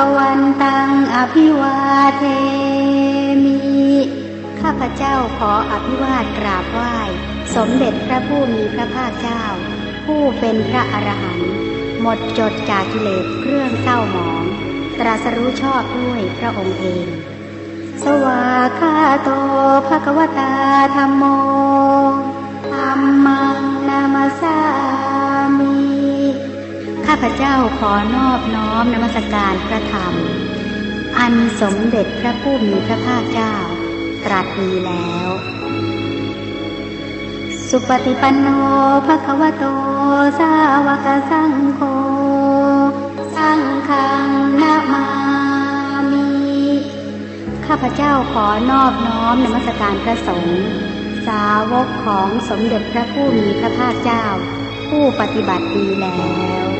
ภะควันตังอภิวาเทมิ ข้าพเจ้าขออภิวาทกราบไหว้ สมเด็จพระผู้มีพระภาคเจ้า ผู้เป็นพระอรหันต์หมดจดจากกิเลสเครื่องเศร้าหมอง ตรัสรู้ชอบด้วยพระองค์เอง สวากาโตภะควตาธรรมโมธัมมังนามาสา ข้าพเจ้าขอนอบน้อมนมัสการพระธรรม อันสมเด็จพระผู้มีพระภาคเจ้า ตรัสดีแล้ว สุปฏิปันโนภะคะวะโต สาวกสังโฆ สังฆังนามามิข้าพเจ้าขอนอบน้อมนมัสการพระสงฆ์สาวกของสมเด็จพระผู้มีพระภาคเจ้าผู้ปฏิบัติดีแล้ว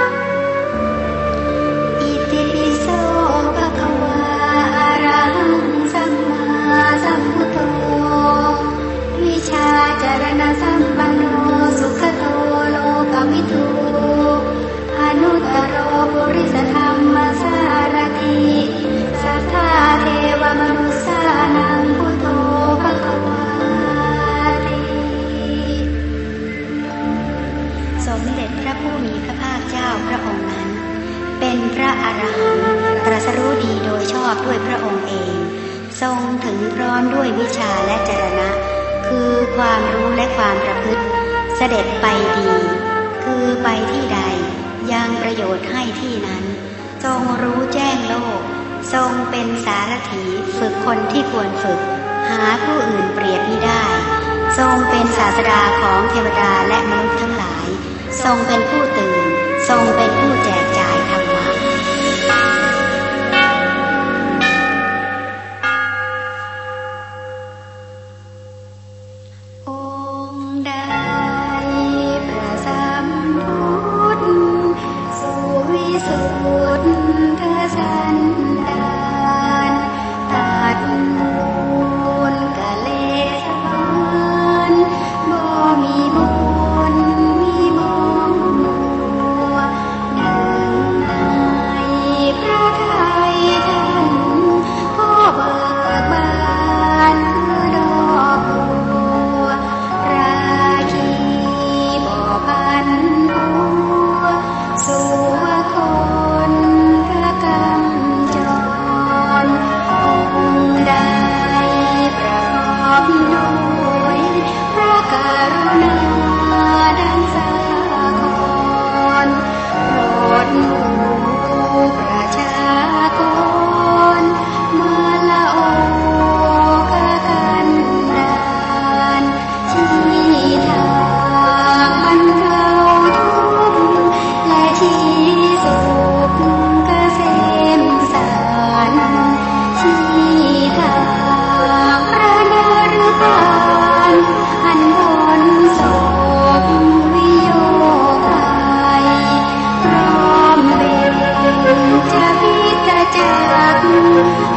ทรงถึงพร้อมด้วยวิชาและจรณะ คือความรู้และความประพฤติ เสด็จไปดี คือไปที่ใด ยังประโยชน์ให้ที่นั้น ทรงรู้แจ้งโลก ทรงเป็นสารถีฝึกคนที่ควรฝึก หาผู้อื่นเปรียบมิได้ ทรงเป็นศาสดาของเทวดาและมนุษย์ทั้งหลาย ทรงเป็นผู้ตื่น ทรงเป็นผู้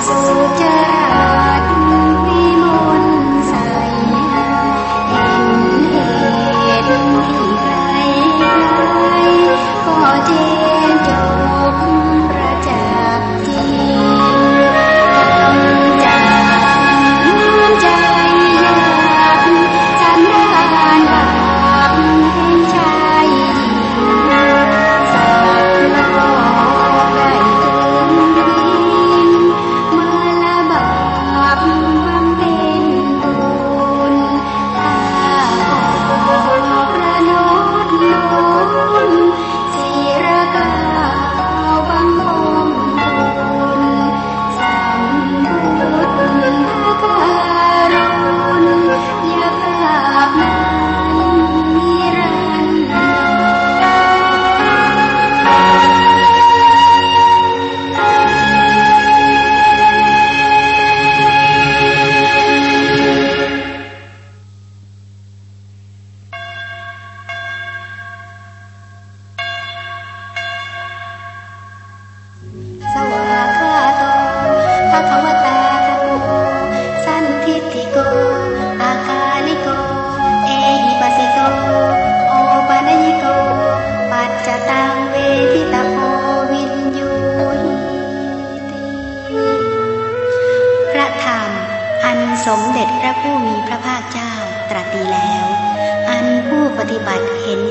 สุ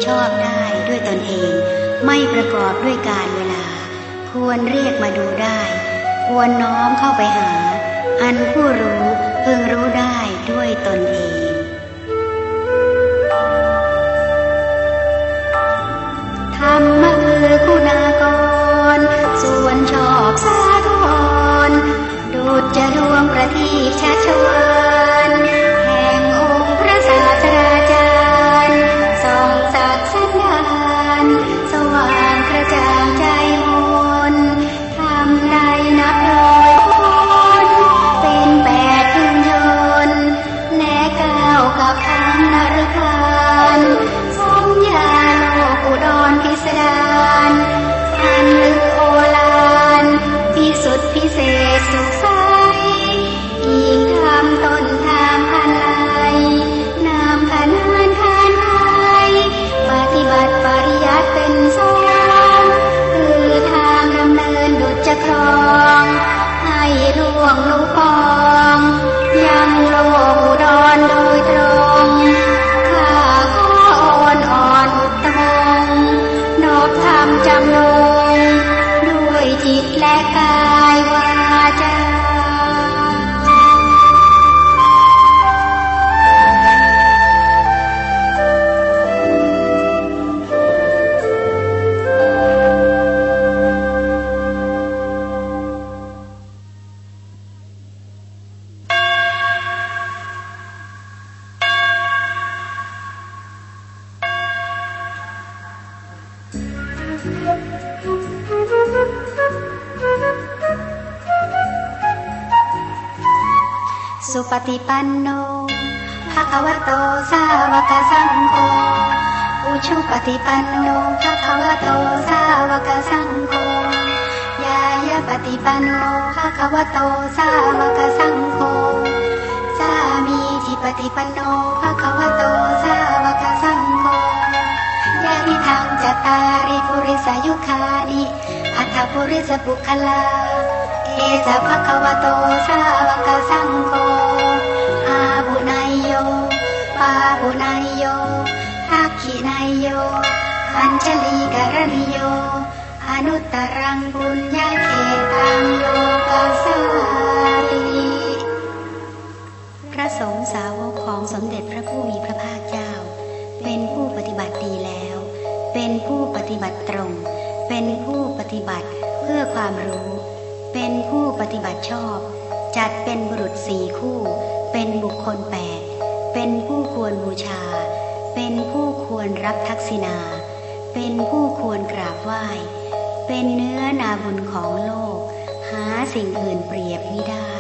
ชอบได้ด้วยตนเอง ไม่ประกอบด้วยการเวลา ควรเรียกมาดูได้ ควรน้อมเข้าไปหา อันผู้รู้พึงรู้ได้ด้วยตนเองธรรมะคือคุณากร ส่วนชอบสาธรดูดจะดวงประทีปชัชวาน สุปฏิปันโนภะคะวะโตสาวกสังโฆอุชุปฏิปันโนภะคะวะโตสาวกสังโฆยายาปฏิปันโนภะคะวะโตสาวกสังโฆสามีจิปฏิปันโนภะคะวะโตสาวกสังโฆยานิทังจตาริปุริสยุคานิอัตถปุริสปุคลา สะภะคะวะโตสาวกสังโฆอาบุไนยโยปาบุไนยโยทักขิไนยโย อัญชลีกรณิโย อนุตตรังบุญญาเขตังโลกัสสาติพระสงฆ์สาวกของสมเด็จพระผู้มีพระภาคเจ้า เป็นผู้ปฏิบัติดีแล้ว เป็นผู้ปฏิบัติตรง เป็นผู้ปฏิบัติเพื่อความรู้ เป็นผู้ปฏิบัติชอบ จัดเป็นบุรุษสี่คู่ เป็นบุคคลแปดเป็นผู้ควรบูชา เป็นผู้ควรรับทักษิณา เป็นผู้ควรกราบไหว้ เป็นเนื้อนาบุญของโลก หาสิ่งอื่นเปรียบไม่ได้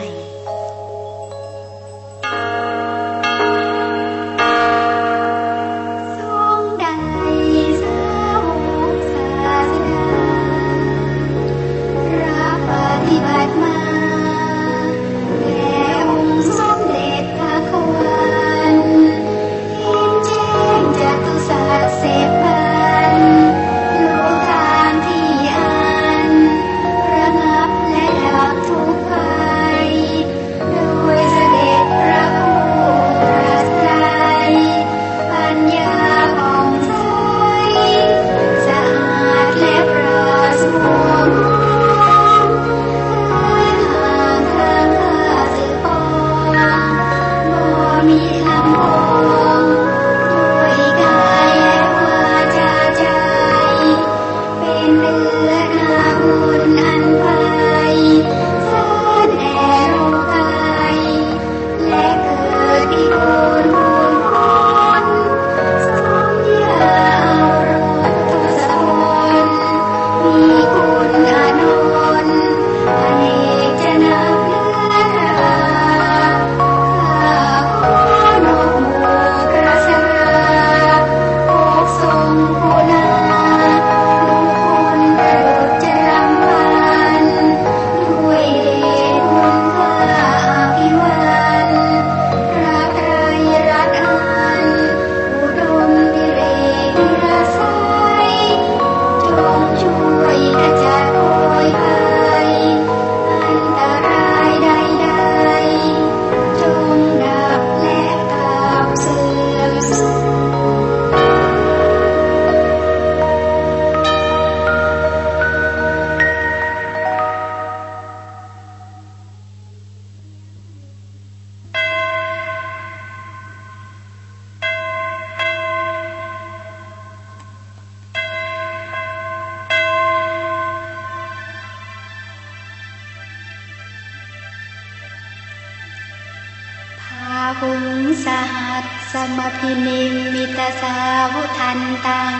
หินิมมิตสาวุทันตัง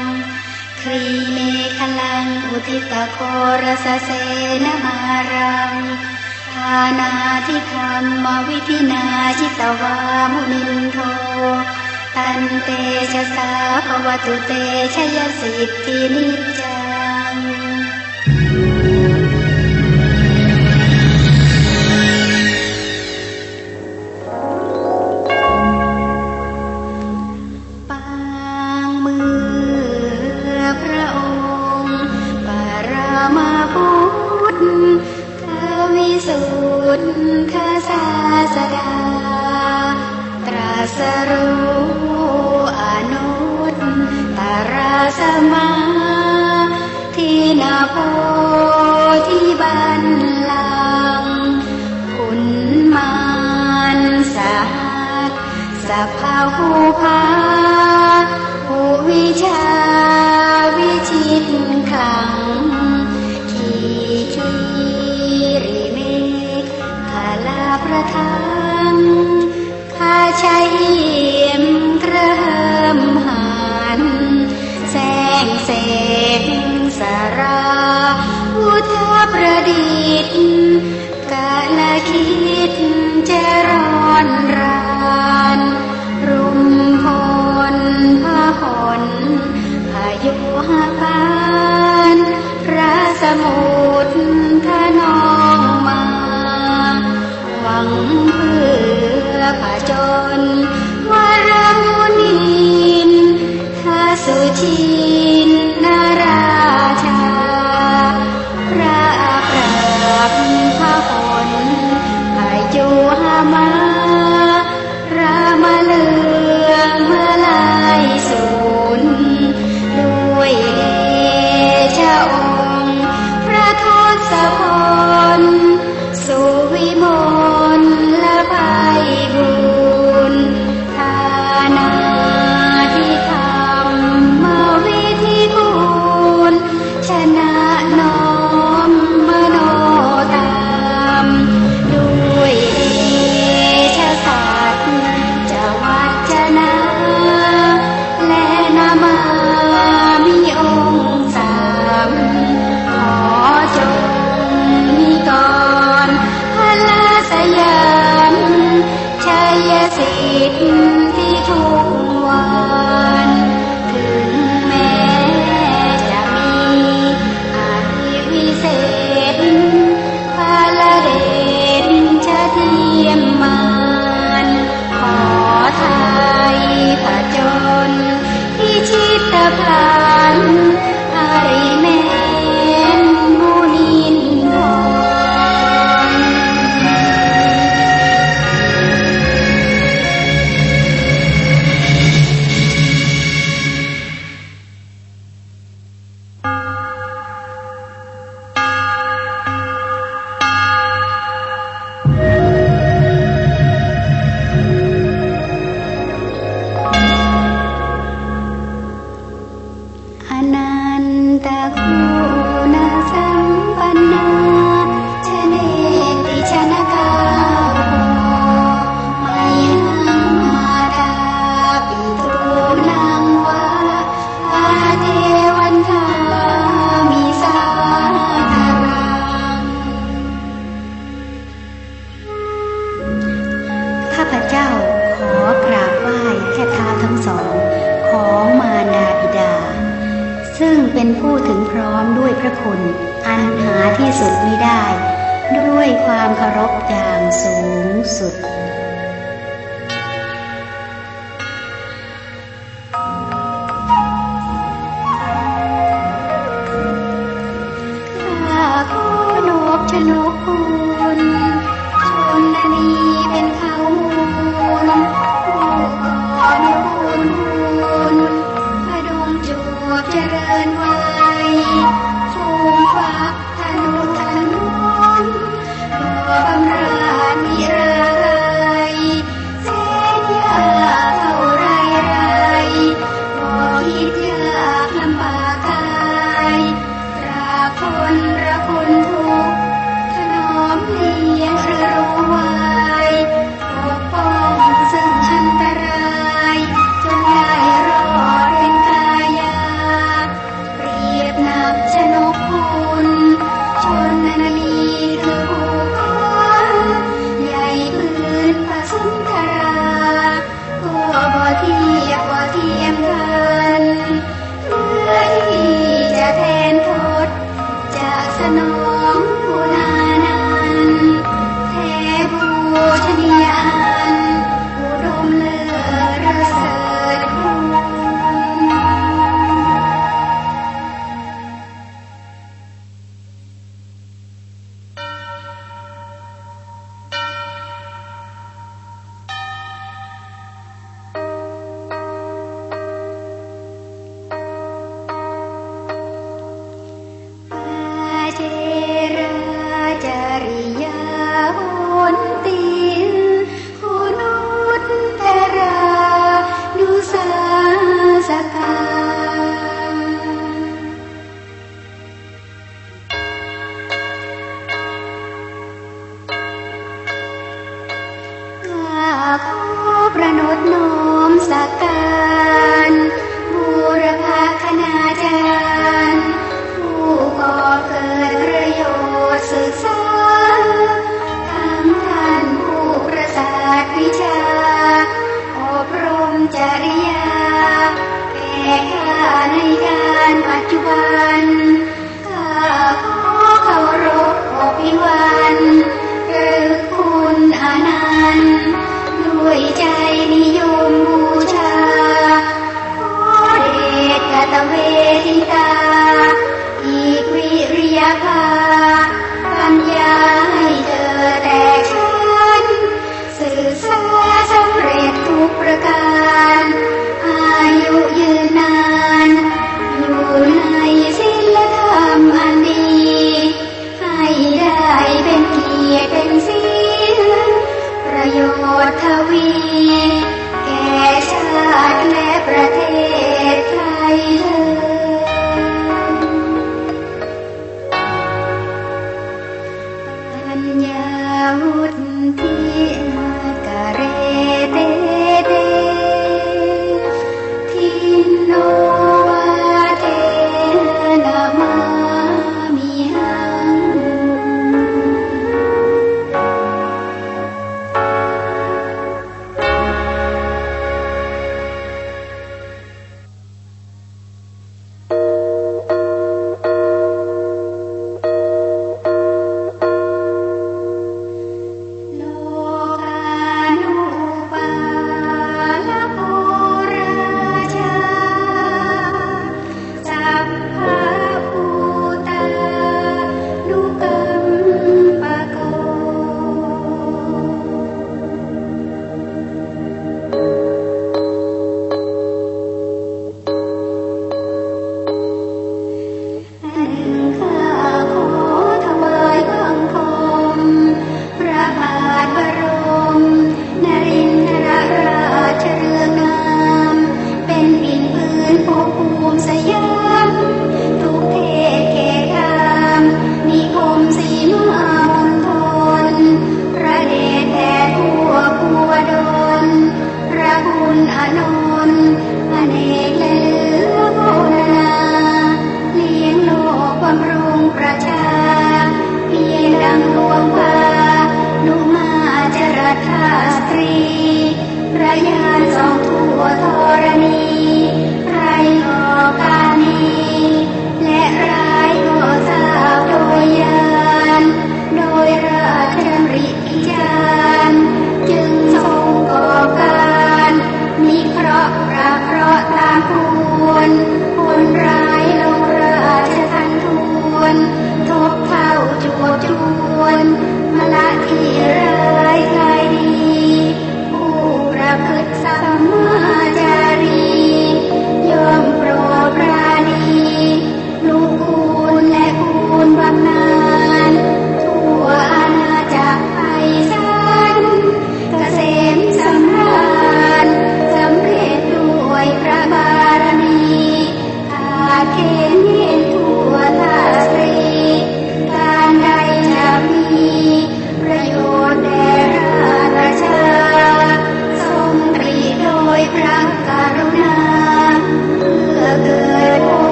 ครีเมฆลังอุทิตโครสเสนมารังทานาทิธรรมวิธินาจิตวามุนินโท ตันเตชะสาภวตุเตชยสิทธินิจ ดกะละคิดจะร้อนรานรุมพลพะหนพายุหาปานพระสมุทรทะนองมา หวังเพื่อผาจนวารมุนีทาสุชี 在 สูงสุด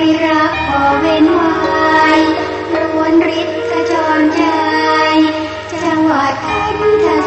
ริรักขอเว้นไว้รวนฤทธิ์ขจรใจ จังหวัดพันธ